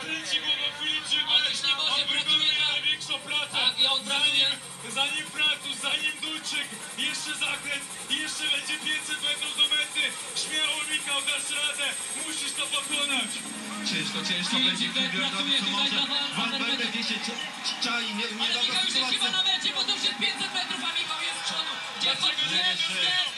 Kręci głową Filip Grzybalek, nie może pracuje na... największą pracę. Tak, i on pracuje. Zanim, zanim zanim Duńczyk, jeszcze zakręt jeszcze będzie 500 metrów do mety. Śmiało, Michał, dasz radę. Musisz to pokonać. Ciężko, ciężko będzie Kibler robić co może. Van gdzieś się czai, nie, nie Ale dobra Michał już jest chyba na mecie, bo to już jest 500 metrów, a Michał jest z przodu. Gdzie chodzi? Jest.